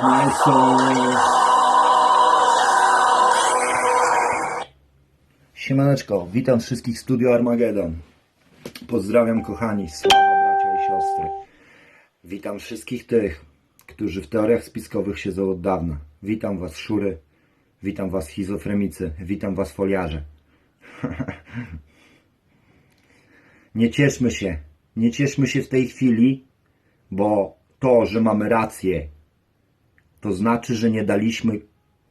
Nice. Siemaneczko, witam wszystkich w Studio Armageddon. Pozdrawiam kochani, sława bracia i siostry. Witam wszystkich tych, którzy w teoriach spiskowych siedzą od dawna. Witam was szury, witam was schizofrenicy, witam was foliarze. nie cieszmy się, nie cieszmy się w tej chwili, bo to, że mamy rację, to znaczy, że nie daliśmy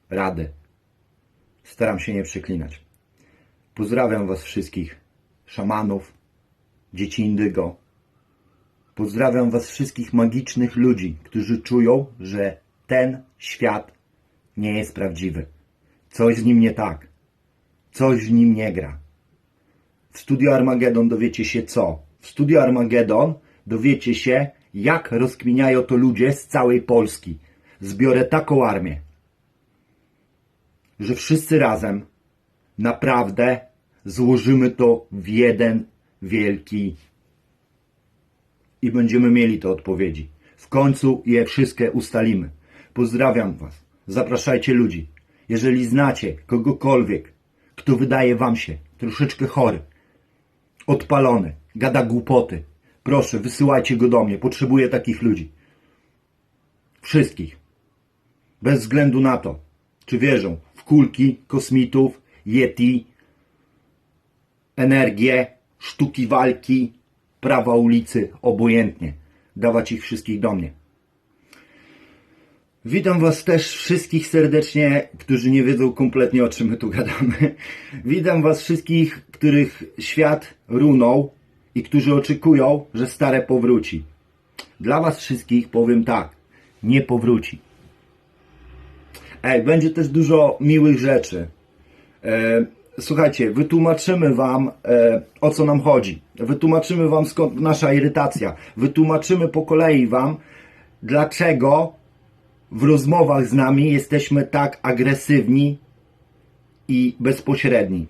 rady. Staram się nie przeklinać. Pozdrawiam Was wszystkich, szamanów, dzieci indygo. Pozdrawiam Was wszystkich magicznych ludzi, którzy czują, że ten świat nie jest prawdziwy. Coś z nim nie tak. Coś w nim nie gra. W Studio Armageddon dowiecie się co? W Studio Armageddon dowiecie się, jak rozkminiają to ludzie z całej Polski. Zbiorę taką armię, że wszyscy razem naprawdę złożymy to w jeden wielki i będziemy mieli te odpowiedzi. W końcu je wszystkie ustalimy. Pozdrawiam Was. Zapraszajcie ludzi. Jeżeli znacie kogokolwiek, kto wydaje Wam się troszeczkę chory, odpalony, gada głupoty, proszę, wysyłajcie go do mnie. Potrzebuję takich ludzi. Wszystkich. Bez względu na to, czy wierzą w kulki, kosmitów, yeti, energię, sztuki walki, prawa ulicy, obojętnie. Dawać ich wszystkich do mnie. Witam Was też wszystkich serdecznie, którzy nie wiedzą kompletnie o czym my tu gadamy. Witam Was wszystkich, których świat runął i którzy oczekują, że stare powróci. Dla Was wszystkich powiem tak, nie powróci. Ej, będzie też dużo miłych rzeczy. E, słuchajcie, wytłumaczymy Wam e, o co nam chodzi. Wytłumaczymy Wam skąd nasza irytacja. Wytłumaczymy po kolei Wam, dlaczego w rozmowach z nami jesteśmy tak agresywni i bezpośredni.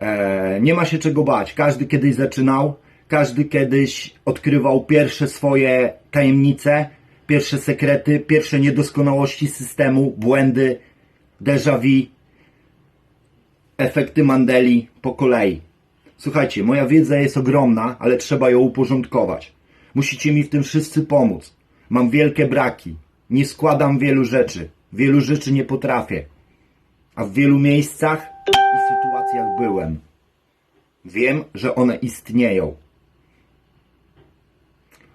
E, nie ma się czego bać. Każdy kiedyś zaczynał, każdy kiedyś odkrywał pierwsze swoje tajemnice, pierwsze sekrety, pierwsze niedoskonałości systemu, błędy, déjà vu, efekty Mandeli po kolei. Słuchajcie, moja wiedza jest ogromna, ale trzeba ją uporządkować. Musicie mi w tym wszyscy pomóc. Mam wielkie braki. Nie składam wielu rzeczy. Wielu rzeczy nie potrafię. A w wielu miejscach i sytuacjach byłem. Wiem, że one istnieją.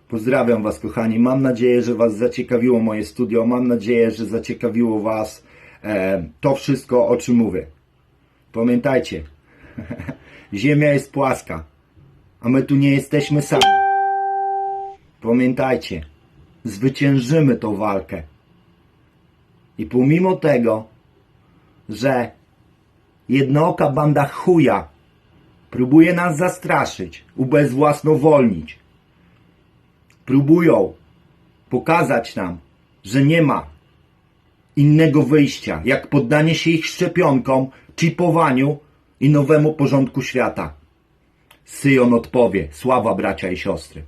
Pozdrawiam Was, kochani. Mam nadzieję, że Was zaciekawiło moje studio. Mam nadzieję, że zaciekawiło Was e, to wszystko, o czym mówię. Pamiętajcie, Ziemia jest płaska, a my tu nie jesteśmy sami. Pamiętajcie, zwyciężymy tą walkę. I pomimo tego, że jednooka banda chuja próbuje nas zastraszyć, ubezwłasnowolnić, próbują pokazać nam, że nie ma innego wyjścia, jak poddanie się ich szczepionkom, chipowaniu i nowemu porządku świata. Syjon odpowie, sława bracia i siostry.